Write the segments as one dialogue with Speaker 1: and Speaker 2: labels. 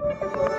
Speaker 1: У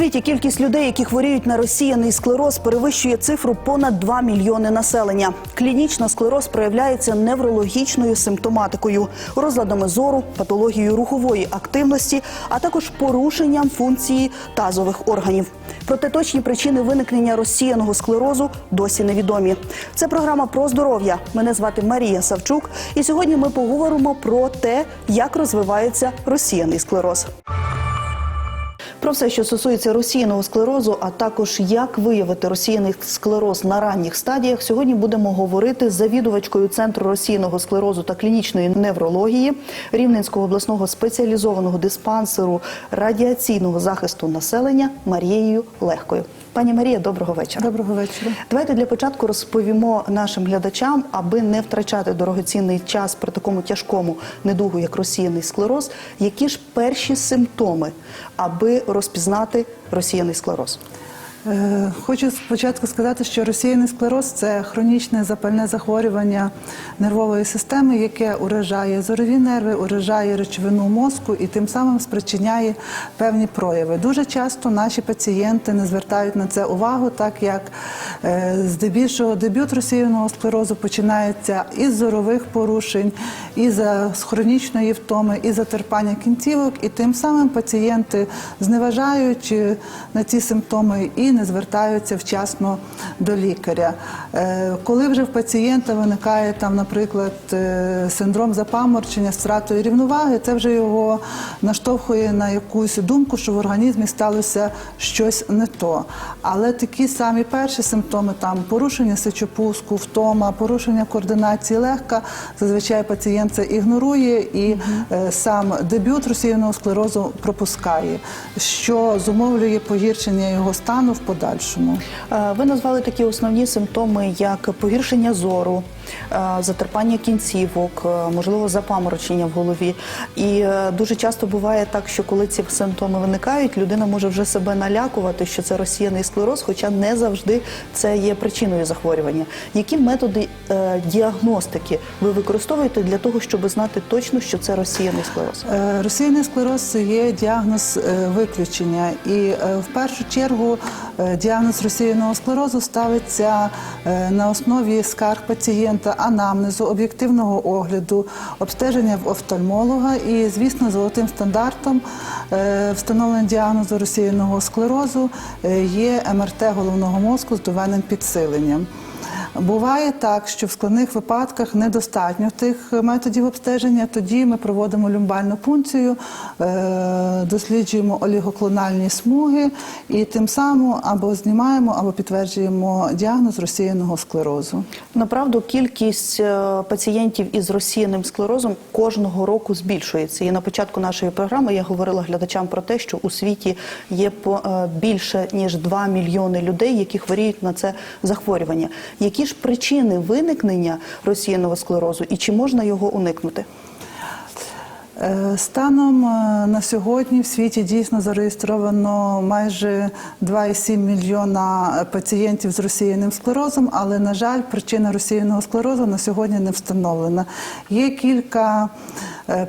Speaker 1: світі кількість людей, які хворіють на розсіяний склероз, перевищує цифру понад 2 мільйони населення. Клінічно склероз проявляється неврологічною симптоматикою, розладами зору, патологією рухової активності, а також порушенням функції тазових органів. Проте точні причини виникнення розсіяного склерозу досі невідомі. Це програма про здоров'я. Мене звати Марія Савчук, і сьогодні ми поговоримо про те, як розвивається розсіяний склероз. Про все, що стосується російного склерозу, а також як виявити російний склероз на ранніх стадіях, сьогодні будемо говорити з завідувачкою центру російного склерозу та клінічної неврології Рівненського обласного спеціалізованого диспансеру радіаційного захисту населення Марією Легкою. Пані Марія, доброго вечора.
Speaker 2: Доброго вечора.
Speaker 1: Давайте для початку розповімо нашим глядачам, аби не втрачати дорогоцінний час при такому тяжкому недугу, як розсіяний склероз, які ж перші симптоми, аби розпізнати розсіяний склероз.
Speaker 2: Е, Хочу спочатку сказати, що розсіяний склероз це хронічне запальне захворювання нервової системи, яке уражає зорові нерви, уражає речовину мозку і тим самим спричиняє певні прояви. Дуже часто наші пацієнти не звертають на це увагу, так як е, здебільшого дебют розсіяного склерозу починається із зорових порушень, із хронічної втоми, із затерпання кінцівок, і тим самим пацієнти зневажають на ці симптоми і не звертаються вчасно до лікаря. Е, Коли вже в пацієнта виникає там, наприклад, е, синдром запаморчення втратою рівноваги, це вже його наштовхує на якусь думку, що в організмі сталося щось не то. Але такі самі перші симптоми, там порушення сечопуску, втома, порушення координації легка, зазвичай пацієнт це ігнорує і е, сам дебют розсіяного склерозу пропускає, що зумовлює погіршення його стану в подальшому.
Speaker 1: Е, Ви назвали такі основні симптоми, як погіршення зору, затерпання кінцівок, е, можливо, запаморочення в голові. І е, дуже часто буває так, що коли ці симптоми виникають, людина може вже себе налякувати, що це розсіяний склероз, хоча не завжди це є причиною захворювання. Які методи е, діагностики ви використовуєте для того, щоб знати точно, що це розсіяний склероз?
Speaker 2: Е, Розсіяний склероз це є діагноз е, виключення, і е, в першу чергу е, діагноз розсіяного склерозу ставиться е, на основі скарг пацієнта, анамнезу, об'єктивного огляду, обстеження в офтальмолога і, звісно, золотим стандартом е, встановлення діагнозу розсіяного склерозу е, є МРТ головного мозку з довеним підсиленням. Буває так, що в складних випадках недостатньо тих методів обстеження. Тоді ми проводимо люмбальну пункцію, е, досліджуємо олігоклональні смуги і тим самим або знімаємо, або підтверджуємо діагноз розсіяного склерозу.
Speaker 1: Направду кількість е, пацієнтів із розсіяним склерозом кожного року збільшується. І на початку нашої програми я говорила глядачам про те, що у світі є е, більше ніж 2 мільйони людей, які хворіють на це захворювання. Які ж причини виникнення розсіяного склерозу і чи можна його уникнути?
Speaker 2: Е, Станом е, на сьогодні в світі дійсно зареєстровано майже 2,7 мільйона пацієнтів з розсіяним склерозом, але, на жаль, причина розсіяного склерозу на сьогодні не встановлена. Є кілька е,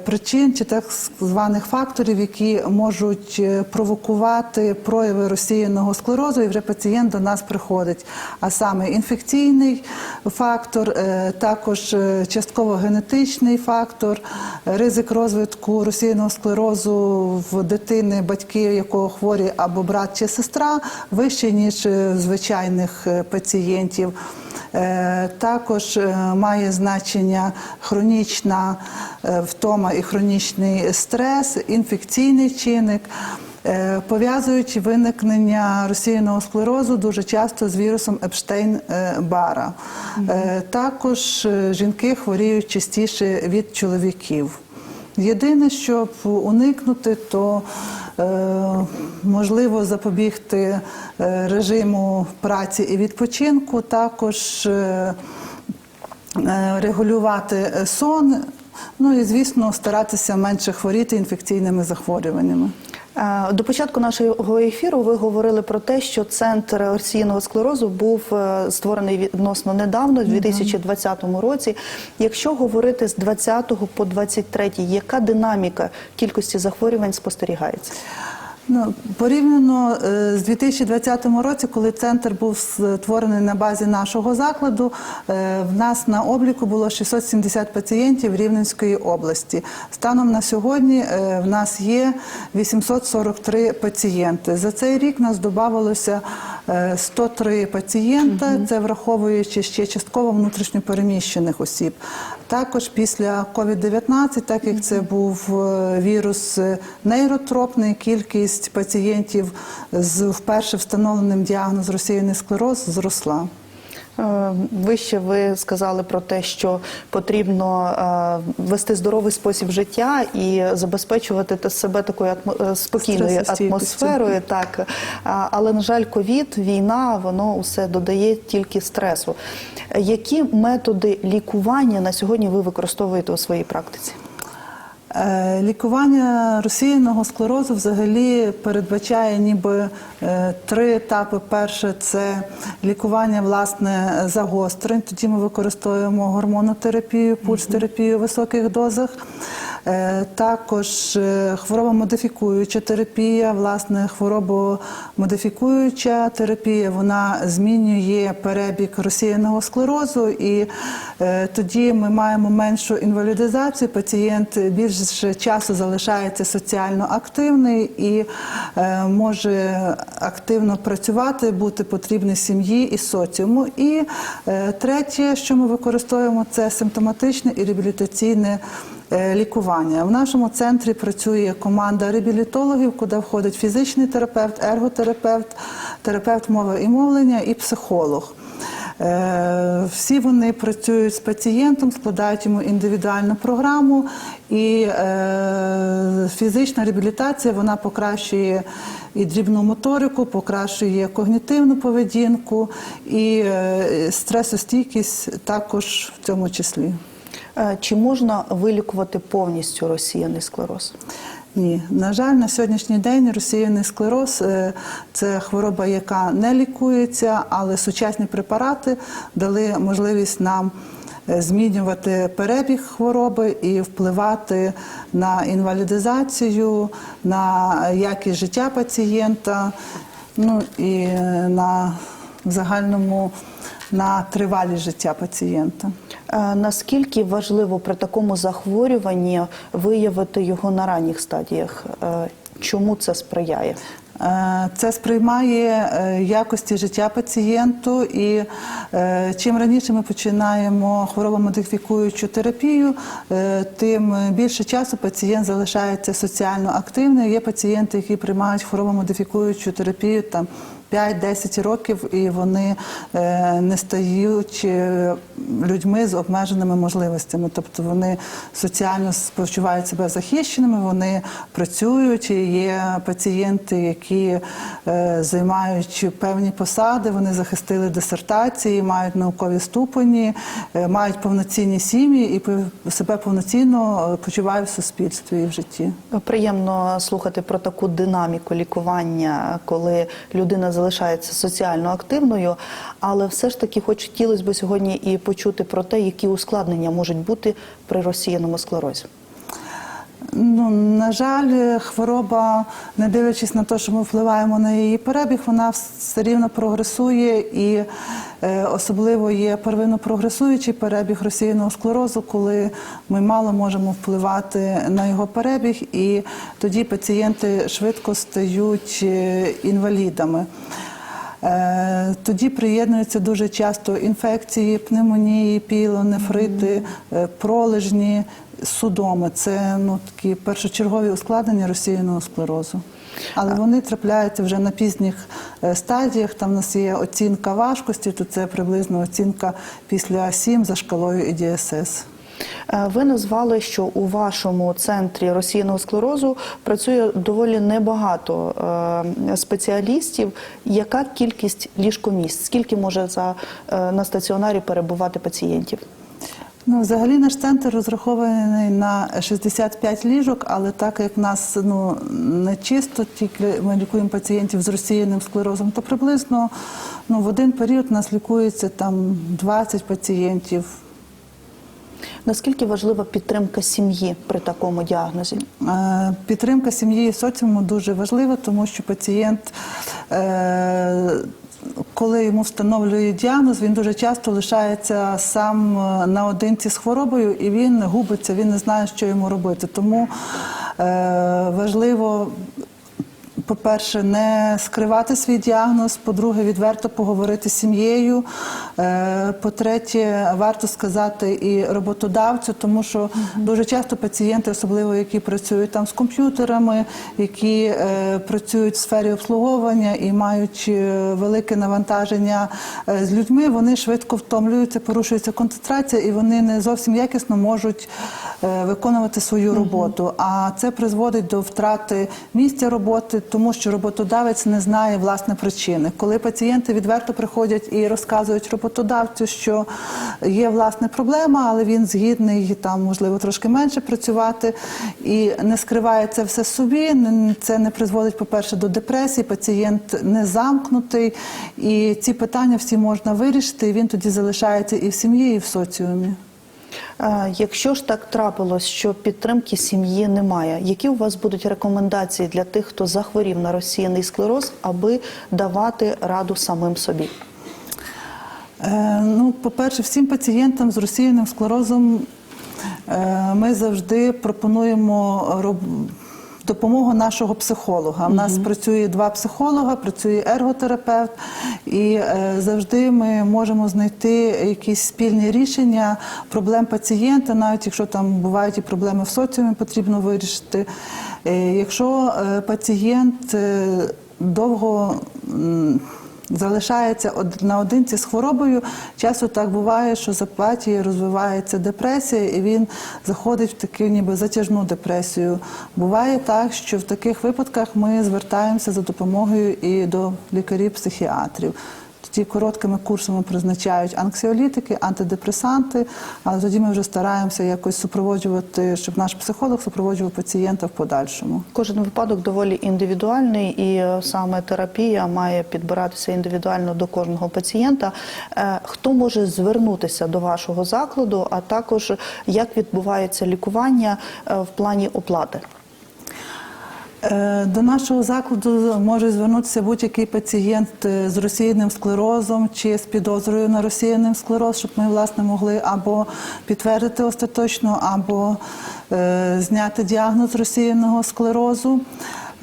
Speaker 2: причин чи так званих факторів, які можуть е, провокувати прояви розсіяного склерозу, і вже пацієнт до нас приходить. А саме інфекційний фактор, е, також е, частково генетичний фактор, ризик розвитку розсіяного склерозу в дитини, батьки якого хворі або брат чи сестра, вищий ніж е, звичайних е, пацієнтів. Е, Також е, має значення хронічна е, втома і хронічний стрес, інфекційний чинник. Пов'язують виникнення розсіяного склерозу дуже часто з вірусом Епштейн-Бара. Також жінки хворіють частіше від чоловіків. Єдине, щоб уникнути, то можливо запобігти е, режиму праці і відпочинку, також е, е, регулювати сон. Ну і звісно, старатися менше хворіти інфекційними захворюваннями.
Speaker 1: Е, До початку нашого ефіру ви говорили про те, що центр орсійного склерозу був е, створений відносно недавно, в 2020 році. Якщо говорити з 20 по 23, яка динаміка кількості захворювань спостерігається?
Speaker 2: Ну, порівняно е, з 2020 році, коли центр був створений на базі нашого закладу, е, в нас на обліку було 670 пацієнтів Рівненської області. Станом на сьогодні е, в нас є 843 пацієнти. За цей рік нас додавалося е, 103 пацієнта, це враховуючи ще частково внутрішньопереміщених осіб. Також після COVID-19, так як це був е, вірус е, нейротропний, кількість пацієнтів з вперше встановленим діагнозом розсіяний склероз зросла.
Speaker 1: Е, Вище ви сказали про те, що потрібно е, вести здоровий спосіб життя і забезпечувати себе такою е, спокійною атмосферою. Так, але на жаль, ковід, війна, воно усе додає тільки стресу. Які методи лікування на сьогодні ви використовуєте у своїй практиці?
Speaker 2: Е, Лікування розсіяного склерозу взагалі передбачає ніби е, три етапи. Перше це лікування власне загострень. Тоді ми використовуємо гормонотерапію, пульс-терапію в високих дозах. Е, Також е, хворобомодифікуюча терапія, власне, хворобомодифікуюча терапія, вона змінює перебіг розсіяного склерозу, і е, тоді ми маємо меншу інвалідизацію. Пацієнт більше часу залишається соціально активний і може активно працювати, бути потрібний сім'ї і соціуму. І третє, що ми використовуємо, це симптоматичне і реабілітаційне лікування. В нашому центрі працює команда реабілітологів, куди входить фізичний терапевт, ерготерапевт, терапевт мови і мовлення і психолог. Е, Всі вони працюють з пацієнтом, складають йому індивідуальну програму, і е, фізична реабілітація вона покращує і дрібну моторику, покращує когнітивну поведінку і е, стресостійкість також в цьому числі.
Speaker 1: Е, Чи можна вилікувати повністю розсіяний склероз?
Speaker 2: Ні, на жаль, на сьогоднішній день розсіяний склероз е, це хвороба, яка не лікується, але сучасні препарати дали можливість нам е, змінювати перебіг хвороби і впливати на інвалідизацію, на якість життя пацієнта, ну і на в загальному на тривалість життя пацієнта.
Speaker 1: Е, Наскільки важливо при такому захворюванні виявити його на ранніх стадіях? Е, Чому це сприяє?
Speaker 2: Е, Це сприймає якості життя пацієнту, і чим раніше ми починаємо хворобомодифікуючу терапію, тим більше часу пацієнт залишається соціально активним. Є пацієнти, які приймають хворобомодифікуючу терапію там. 5-10 років, і вони е, не стають е, людьми з обмеженими можливостями. Тобто вони соціально почувають себе захищеними, вони працюють. і Є пацієнти, які е, займають певні посади, вони захистили дисертації, мають наукові ступені, мають повноцінні сім'ї і себе повноцінно почувають в суспільстві і в житті.
Speaker 1: Приємно слухати про таку динаміку лікування, коли людина залишається соціально активною, але все ж таки хоч хотілося б сьогодні і почути про те, які ускладнення можуть бути при розсіяному склерозі.
Speaker 2: Ну, на жаль, хвороба, не дивлячись на те, що ми впливаємо на її перебіг, вона все рівно прогресує і е, особливо є первинно прогресуючий перебіг розсіяного склерозу, коли ми мало можемо впливати на його перебіг, і тоді пацієнти швидко стають е, інвалідами. Е, Тоді приєднуються дуже часто інфекції, пневмонії, пілонефрити, е, пролежні, судоми. Це ну, такі першочергові ускладнення розсіяного склерозу. Але вони трапляються вже на пізніх е, стадіях. Там у нас є оцінка важкості, то це приблизно оцінка після 7 за шкалою ІДСС.
Speaker 1: Е, Ви назвали, що у вашому центрі розсіяного склерозу працює доволі небагато е, спеціалістів. Яка кількість ліжкомісць? Скільки може за, на стаціонарі перебувати пацієнтів?
Speaker 2: Ну, взагалі наш центр розрахований на 65 ліжок, але так як нас ну, не чисто, тільки ми лікуємо пацієнтів з розсіяним склерозом, то приблизно ну, в один період у нас лікується там 20 пацієнтів.
Speaker 1: Наскільки важлива підтримка сім'ї при такому діагнозі?
Speaker 2: Е, Підтримка сім'ї і соціуму дуже важлива, тому що пацієнт, е, коли йому встановлюють діагноз, він дуже часто лишається сам е, наодинці з хворобою і він губиться, він не знає, що йому робити. Тому е, важливо. По-перше, не скривати свій діагноз, по-друге, відверто поговорити з сім'єю. Е, По-третє, варто сказати і роботодавцю, тому що дуже часто пацієнти, особливо які працюють там з комп'ютерами, які е, працюють в сфері обслуговування і мають е, велике навантаження з людьми, вони швидко втомлюються, порушується концентрація, і вони не зовсім якісно можуть виконувати свою роботу. А це призводить до втрати місця роботи, тому що роботодавець не знає власне причини. Коли пацієнти відверто приходять і розказують роботодавцю, що є власне проблема, але він згідний там, можливо, трошки менше працювати і не скриває це все собі. Це не призводить, по-перше, до депресії. Пацієнт не замкнутий, і ці питання всі можна вирішити. і Він тоді залишається і в сім'ї, і в соціумі.
Speaker 1: Якщо ж так трапилось, що підтримки сім'ї немає, які у вас будуть рекомендації для тих, хто захворів на розсіяний склероз, аби давати раду самим собі?
Speaker 2: Е, Ну, по-перше, всім пацієнтам з розсіяним склерозом е, ми завжди пропонуємо допомогу нашого психолога. У нас працює два психолога, працює ерготерапевт, і е, завжди ми можемо знайти якісь спільні рішення проблем пацієнта, навіть якщо там бувають і проблеми в соціумі, потрібно вирішити. Е, Якщо е, пацієнт е, довго залишається од- наодинці з хворобою. Часто так буває, що з апатії розвивається депресія, і він заходить в таку ніби затяжну депресію. Буває так, що в таких випадках ми звертаємося за допомогою і до лікарів-психіатрів. Тоді короткими курсами призначають анксіолітики, антидепресанти, але тоді ми вже стараємося якось супроводжувати, щоб наш психолог супроводжував пацієнта в подальшому.
Speaker 1: Кожен випадок доволі індивідуальний, і е, саме терапія має підбиратися індивідуально до кожного пацієнта. Е, Хто може звернутися до вашого закладу, а також як відбувається лікування е, в плані оплати?
Speaker 2: Е, До нашого закладу може звернутися будь-який пацієнт е, з розсіяним склерозом чи з підозрою на розсіяним склероз, щоб ми власне могли або підтвердити остаточно, або е, зняти діагноз розсіяного склерозу.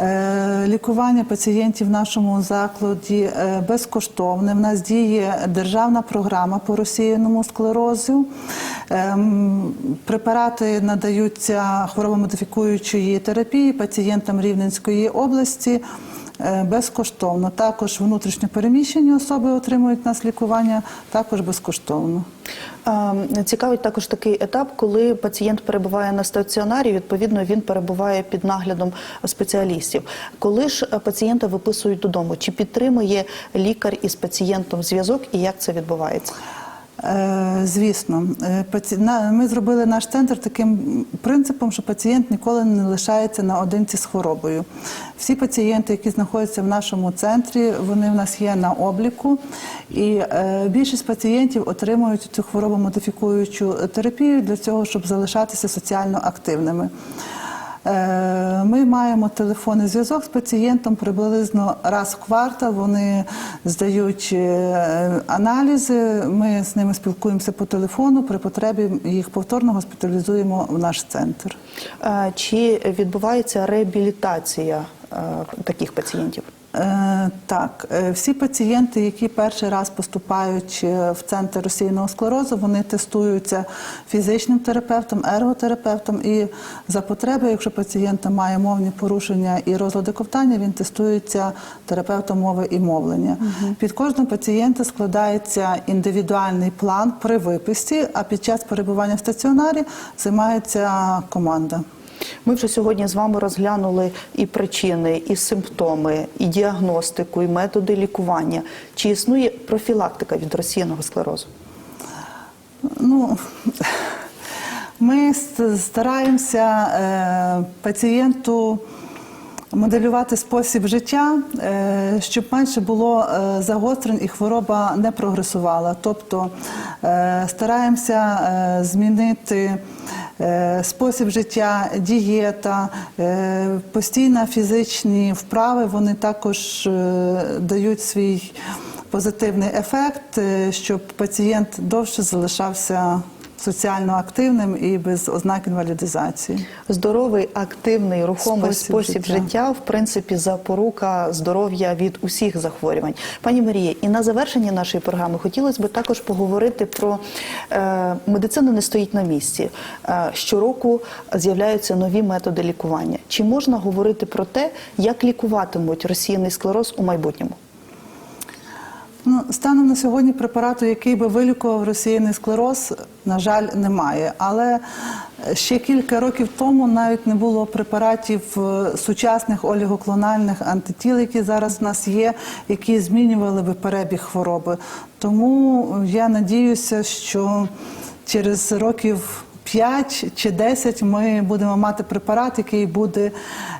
Speaker 2: Е, Лікування пацієнтів в нашому закладі е, безкоштовне. В нас діє державна програма по розсіяному склерозу. Ем, Препарати надаються хворобомодифікуючої терапії пацієнтам Рівненської області безкоштовно. Також внутрішньо переміщені особи отримують нас лікування також безкоштовно.
Speaker 1: Е, Цікавить також такий етап, коли пацієнт перебуває на стаціонарі, відповідно він перебуває під наглядом спеціалістів. Коли ж е, пацієнта виписують додому, чи підтримує лікар із пацієнтом зв'язок і як це відбувається?
Speaker 2: Е, Звісно, Е, ми зробили наш центр таким принципом, що пацієнт ніколи не лишається наодинці з хворобою. Всі пацієнти, які знаходяться в нашому центрі, вони в нас є на обліку, і е, більшість пацієнтів отримують цю хворобомодифікуючу терапію для цього, щоб залишатися соціально активними. Е, Ми маємо телефонний зв'язок з пацієнтом приблизно раз в квартал. Вони здають е, аналізи. Ми з ними спілкуємося по телефону. При потребі їх повторно госпіталізуємо в наш центр.
Speaker 1: Е, Чи відбувається реабілітація таких пацієнтів?
Speaker 2: Е, Так, е, всі пацієнти, які перший раз поступають е, в центр розсіяного склерозу, вони тестуються фізичним терапевтом, ерготерапевтом. І за потреби, якщо пацієнта має мовні порушення і розлади ковтання, він тестується терапевтом мови і мовлення. Під кожного пацієнта складається індивідуальний план при виписці, а під час перебування в стаціонарі займається команда.
Speaker 1: Ми вже сьогодні з вами розглянули і причини, і симптоми, і діагностику, і методи лікування. Чи існує профілактика від розсіяного склерозу?
Speaker 2: Ну, ми стараємося е, пацієнту моделювати спосіб життя, е, щоб менше було е, загострень і хвороба не прогресувала. Тобто стараємося змінити спосіб життя, дієта, е, постійно фізичні вправи, вони також е, дають свій позитивний ефект, е, щоб пацієнт довше залишався соціально активним і без ознак інвалідизації.
Speaker 1: Здоровий, активний, рухомий
Speaker 2: Спосіб
Speaker 1: спосіб,
Speaker 2: життя.
Speaker 1: життя. в принципі, запорука здоров'я від усіх захворювань. Пані Марія, і на завершення нашої програми хотілося б також поговорити про е, медицина не стоїть на місці. Е, щороку з'являються нові методи лікування. Чи можна говорити про те, як лікуватимуть розсіяний склероз у майбутньому?
Speaker 2: Ну, станом на сьогодні препарату, який би вилікував розсіяний склероз, на жаль, немає. Але ще кілька років тому навіть не було препаратів е, сучасних олігоклональних антитіл, які зараз в нас є, які змінювали би перебіг хвороби. Тому я надіюся, що через років 5 чи 10 ми будемо мати препарат, який буде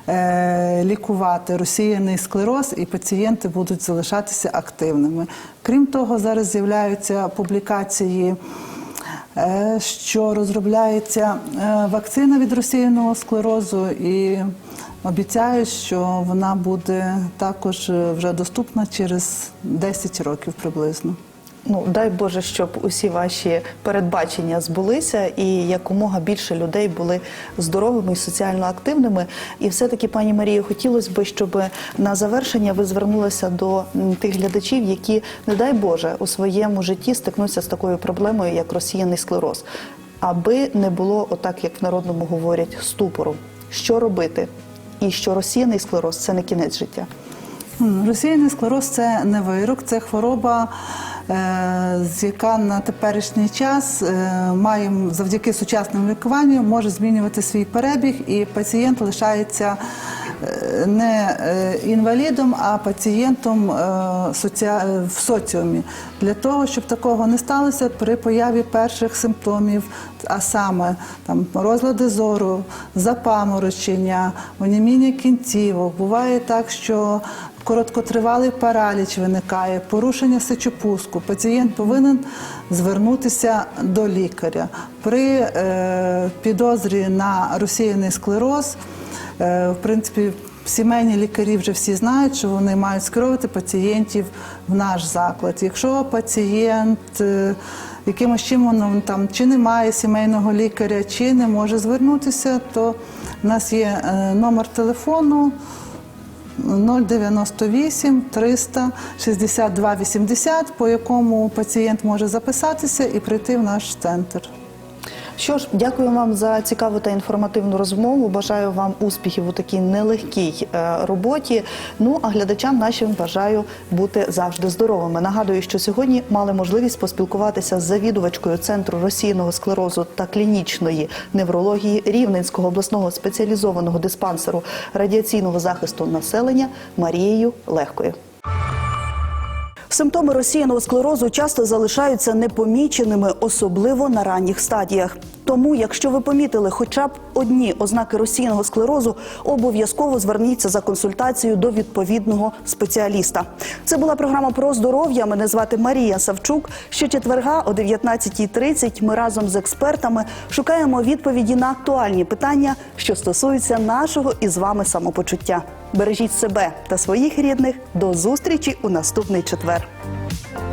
Speaker 2: е, лікувати розсіяний склероз, і пацієнти будуть залишатися активними. Крім того, зараз з'являються публікації. е, Що розробляється е, вакцина від розсіяного склерозу, і обіцяють, що вона буде також вже доступна через 10 років приблизно.
Speaker 1: Ну дай Боже, щоб усі ваші передбачення збулися і якомога більше людей були здоровими і соціально активними. І все-таки, пані Марія, хотілося б, щоб на завершення ви звернулися до тих глядачів, які, не дай Боже, у своєму житті стикнуться з такою проблемою, як розсіяний склероз, аби не було, отак як в народному говорять, ступору. Що робити? І що розсіяний склероз це не кінець життя.
Speaker 2: М, Розсіяний склероз це не вирок, це хвороба, яка на теперішній час е, має завдяки сучасному лікуванню може змінювати свій перебіг, і пацієнт лишається е, не е, інвалідом, а пацієнтом е, в соціумі. Для того, щоб такого не сталося, при появі перших симптомів, а саме там розлади зору, запаморочення, оніміння кінцівок, буває так, що короткотривалий параліч виникає, порушення сечопуску. Пацієнт повинен звернутися до лікаря. При е, підозрі на розсіяний склероз, е, в принципі, сімейні лікарі вже всі знають, що вони мають скеровувати пацієнтів в наш заклад. Якщо пацієнт е, якимось чином там чи не має сімейного лікаря, чи не може звернутися, то в нас є е, номер телефону 098 362 80, по якому пацієнт може записатися і прийти в наш центр.
Speaker 1: Що ж, дякую вам за цікаву та інформативну розмову. Бажаю вам успіхів у такій нелегкій е, роботі. Ну а глядачам нашим бажаю бути завжди здоровими. Нагадую, що сьогодні мали можливість поспілкуватися з завідувачкою центру розсіяного склерозу та клінічної неврології Рівненського обласного спеціалізованого диспансеру радіаційного захисту населення Марією Легкою. Симптоми розсіяного склерозу часто залишаються непоміченими, особливо на ранніх стадіях. Тому, якщо ви помітили хоча б одні ознаки розсіяного склерозу, обов'язково зверніться за консультацією до відповідного спеціаліста. Це була програма про здоров'я. Мене звати Марія Савчук. Щочетверга о 19.30 ми разом з експертами шукаємо відповіді на актуальні питання, що стосуються нашого і з вами самопочуття. Бережіть себе та своїх рідних. До зустрічі у наступний четвер. Thank you.